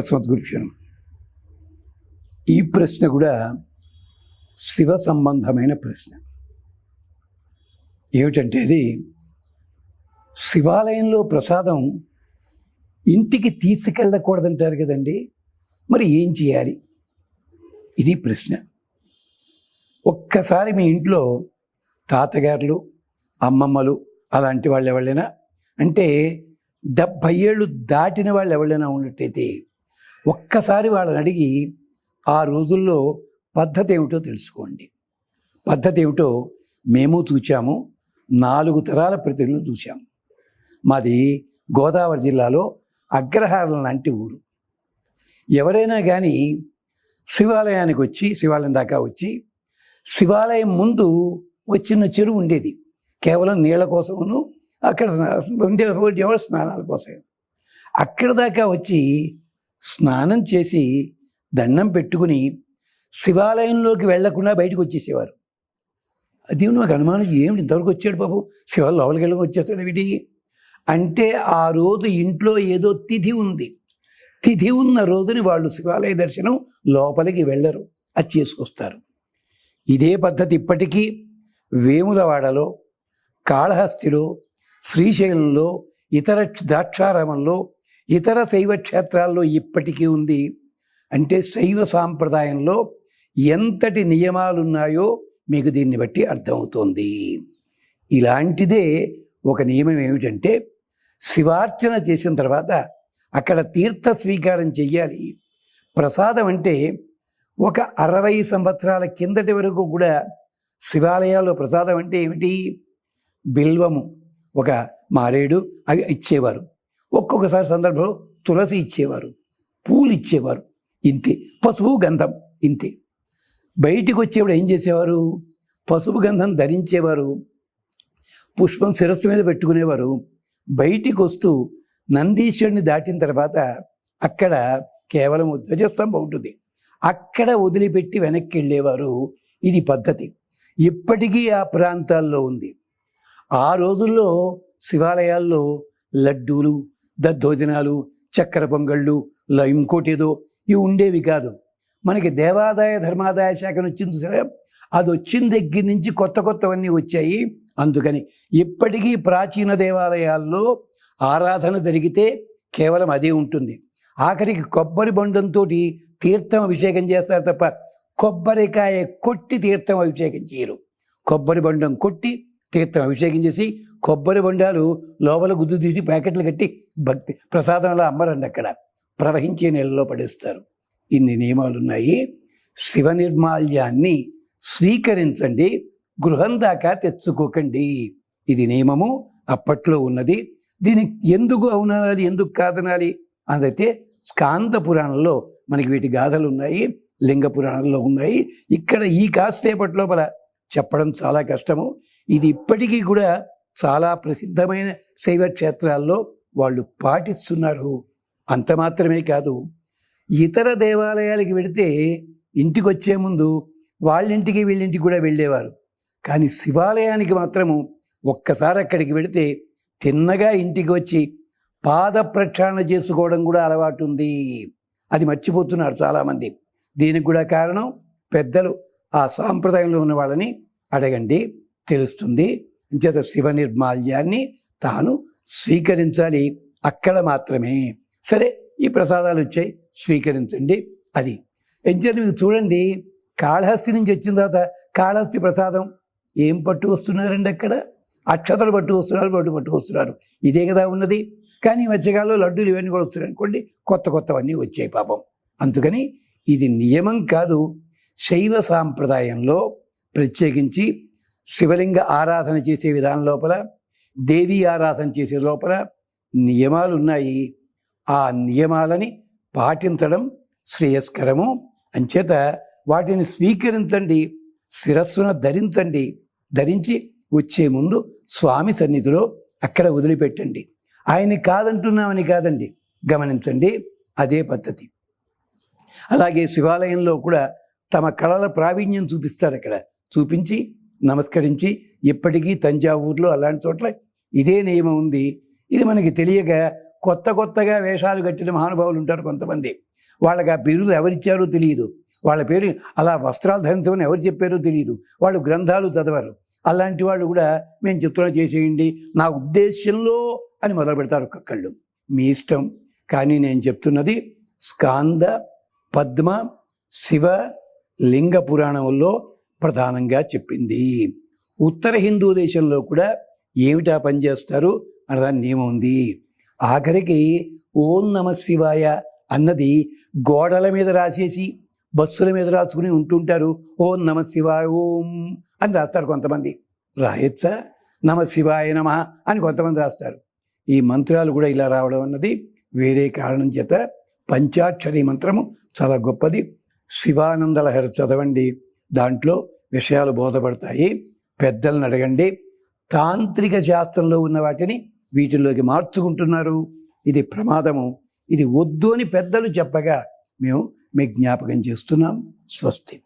సద్గురుక్షణం ఈ ప్రశ్న కూడా శివ సంబంధమైన ప్రశ్న. ఏమిటంటే అది శివాలయంలో ప్రసాదం ఇంటికి తీసుకెళ్ళకూడదంటారు కదండి. మరి ఏం చేయాలి? ఇది ప్రశ్న. ఒక్కసారి మీ ఇంట్లో తాతగారులు అమ్మమ్మలు అలాంటి వాళ్ళు ఎవరైనా అంటే డెబ్భై ఏళ్ళు దాటిన వాళ్ళు ఎవరైనా ఉన్నట్టయితే ఒక్కసారి వాళ్ళని అడిగి ఆ రోజుల్లో పద్ధతి ఏమిటో తెలుసుకోండి. పద్ధతి ఏమిటో మేము చూచాము నాలుగు తరాల ప్రతినిధులు చూసాము మాది గోదావరి జిల్లాలో అగ్రహారం లాంటి ఊరు. ఎవరైనా కానీ శివాలయానికి వచ్చి శివాలయం దాకా వచ్చి శివాలయం ముందు ఒక చిన్న చెరువు ఉండేది. కేవలం నీళ్ళ కోసమును అక్కడ ఉండే ఎవరు స్నానాల కోసం అక్కడ దాకా వచ్చి స్నానం చేసి దండం పెట్టుకుని శివాలయంలోకి వెళ్ళకుండా బయటకు వచ్చేసేవారు. అది నాకు అనుమానం ఏమిటి ఇంతవరకు వచ్చాడు బాబు? శివాలయం లోపలికి వెళ్ళి వచ్చేస్తాడు వీటి అంటే ఆ రోజు ఇంట్లో ఏదో తిథి ఉంది. తిథి ఉన్న రోజుని వాళ్ళు శివాలయ దర్శనం లోపలికి వెళ్ళరు అది చేసుకొస్తారు. ఇదే పద్ధతి ఇప్పటికీ వేములవాడలో కాళహస్తిలో శ్రీశైలంలో ఇతర ద్రాక్షారామంలో ఇతర శైవ క్షేత్రాల్లో ఇప్పటికీ ఉంది. అంటే శైవ సాంప్రదాయంలో ఎంతటి నియమాలున్నాయో మీకు దీన్ని బట్టి అర్థమవుతోంది. ఇలాంటిదే ఒక నియమం ఏమిటంటే శివార్చన చేసిన తర్వాత అక్కడ తీర్థ స్వీకారం చెయ్యాలి. ప్రసాదం అంటే ఒక అరవై సంవత్సరాల కిందటి వరకు కూడా శివాలయాల్లో ప్రసాదం అంటే ఏమిటి? బిల్వము. ఒక మారేడు అవి ఇచ్చేవారు. ఒక్కొక్కసారి సందర్భంలో తులసి ఇచ్చేవారు పూలు ఇచ్చేవారు ఇంతే. పసుపు గంధం ఇంతే. బయటికి వచ్చేవాడు ఏం చేసేవారు? పసుపు గంధం ధరించేవారు పుష్పం శిరస్సు మీద పెట్టుకునేవారు. బయటికి వస్తూ నందీశ్వరుని దాటిన తర్వాత అక్కడ కేవలం ధ్వజస్తంభం ఉంటుంది. అక్కడ వదిలిపెట్టి వెనక్కి వెళ్ళేవారు. ఇది పద్ధతి. ఇప్పటికీ ఆ ప్రాంతాల్లో ఉంది. ఆ రోజుల్లో శివాలయాల్లో లడ్డూలు దద్దోజనాలు చక్కెర పొంగళ్ళు ల- ఇంకోటి ఏదో ఇవి ఉండేవి కాదు. మనకి దేవాదాయ ధర్మాదాయ శాఖను వచ్చింది సరే అది వచ్చిన దగ్గర నుంచి కొత్త కొత్తవన్నీ వచ్చాయి. అందుకని ఇప్పటికీ ప్రాచీన దేవాలయాల్లో ఆరాధన జరిగితే కేవలం అదే ఉంటుంది. ఆఖరికి కొబ్బరి బొండంతో తీర్థం అభిషేకం చేస్తారు తప్ప కొబ్బరికాయ కొట్టి తీర్థం అభిషేకం చేయరు. కొబ్బరి బొండం కొట్టి తీర్థం అభిషేకం చేసి కొబ్బరి బొండాలు లోపల గుద్దు తీసి ప్యాకెట్లు కట్టి భక్తి ప్రసాదంలో అమ్మరండి అక్కడ. ప్రవహించే నీళ్ళలో పడేస్తారు. ఇన్ని నియమాలు ఉన్నాయి శివ నిర్మాల్యాన్ని స్వీకరించండి. గృహం దాకా తెచ్చుకోకండి. ఇది నియమము. అప్పట్లో ఉన్నది. దీనికి ఎందుకు అవునాలి? ఎందుకు కాదనాలి? అదైతే స్కాంద పురాణంలో మనకి వీటి గాథలు ఉన్నాయి లింగ పురాణంలో ఉన్నాయి. ఇక్కడ ఈ కాసేపటి లోపల చెప్పడం చాలా కష్టము. ఇది ఇప్పటికీ కూడా చాలా ప్రసిద్ధమైన శైవ క్షేత్రాల్లో వాళ్ళు పాటిస్తున్నారు. అంత మాత్రమే కాదు. ఇతర దేవాలయాలకి వెళితే ఇంటికి వచ్చే ముందు వాళ్ళింటికి వీళ్ళింటికి కూడా వెళ్ళేవారు. కానీ శివాలయానికి మాత్రము ఒక్కసారి అక్కడికి వెళితే తిన్నగా ఇంటికి వచ్చి పాద ప్రక్షాళన చేసుకోవడం కూడా అలవాటు ఉంది. అది మర్చిపోతున్నారు చాలామంది. దీనికి కూడా కారణం పెద్దలు. ఆ సాంప్రదాయంలో ఉన్న వాళ్ళని అడగండి. తెలుస్తుంది. అంచేత శివ నిర్మాల్యాన్ని తాను స్వీకరించాలి. అక్కడ మాత్రమే. సరే ఈ ప్రసాదాలు వచ్చాయి. స్వీకరించండి. అది. ఎంచేది మీకు చూడండి. కాళహస్తి నుంచి వచ్చిన తర్వాత కాళహస్తి ప్రసాదం ఏం పట్టు వస్తున్నారండి అక్కడ? అక్షతలు పట్టు వస్తున్నారు పట్టు పట్టు వస్తున్నారు. ఇదే కదా ఉన్నది. కానీ మధ్యకాలంలో లడ్డూలు ఇవన్నీ కూడా వస్తున్నాయి అనుకోండి. కొత్త కొత్తవన్నీ వచ్చాయి పాపం. అందుకని ఇది నియమం కాదు. శైవ సాంప్రదాయంలో ప్రత్యేకించి శివలింగ ఆరాధన చేసే విధానం లోపల దేవీ ఆరాధన చేసే లోపల నియమాలు ఉన్నాయి ఆ నియమాలని పాటించడం శ్రేయస్కరము. అంచేత వాటిని స్వీకరించండి శిరస్సున ధరించండి ధరించి వచ్చే ముందు స్వామి సన్నిధిలో అక్కడ వదిలిపెట్టండి. ఆయన కాదంటున్నామని కాదండి గమనించండి అదే పద్ధతి. అలాగే శివాలయంలో కూడా తమ కళల ప్రావీణ్యం చూపిస్తారు అక్కడ చూపించి నమస్కరించి ఇప్పటికీ తంజావూరులో అలాంటి చోట్ల ఇదే నియమం ఉంది. ఇది మనకి తెలియక కొత్త కొత్తగా వేషాలు కట్టిన మహానుభావులు ఉంటారు కొంతమంది. వాళ్ళకి ఆ బిరుదు ఎవరిచ్చారో తెలియదు. వాళ్ళ పేరు అలా వస్త్రాలు ధరించమని ఎవరు చెప్పారో తెలియదు. వాళ్ళు గ్రంథాలు చదవరు. అలాంటి వాళ్ళు కూడా మేము చెప్తున్నా చేసేయండి. నా ఉద్దేశంలో అని మొదలు పెడతారు ఒక్కొక్కళ్ళు మీ ఇష్టం. కానీ నేను చెప్తున్నది స్కాంద పద్మ శివ లింగ పురాణంలో ప్రధానంగా చెప్పింది. ఉత్తర హిందూ దేశంలో కూడా ఏమిటా పని చేస్తారు అన్నదాని నియమం ఉంది. ఆఖరికి ఓం నమ శివాయ అన్నది గోడల మీద రాసేసి బస్సుల మీద రాసుకుని ఉంటుంటారు. ఓం నమ శివాయ ఓం అని రాస్తారు కొంతమంది. రాయొచ్చా? నమ శివాయ నమ అని కొంతమంది రాస్తారు. ఈ మంత్రాలు కూడా ఇలా రావడం అన్నది వేరే కారణం చేత పంచాక్షరి మంత్రము చాలా గొప్పది. శివానంద లహరి చదవండి. దాంట్లో విషయాలు బోధపడతాయి. పెద్దలను అడగండి. తాంత్రిక శాస్త్రంలో ఉన్న వాటిని వీటిల్లోకి మార్చుకుంటున్నారు. ఇది ప్రమాదము. ఇది వద్దు అని పెద్దలు చెప్పగా మేము మీకు జ్ఞాపకం చేస్తున్నాం. స్వస్తి.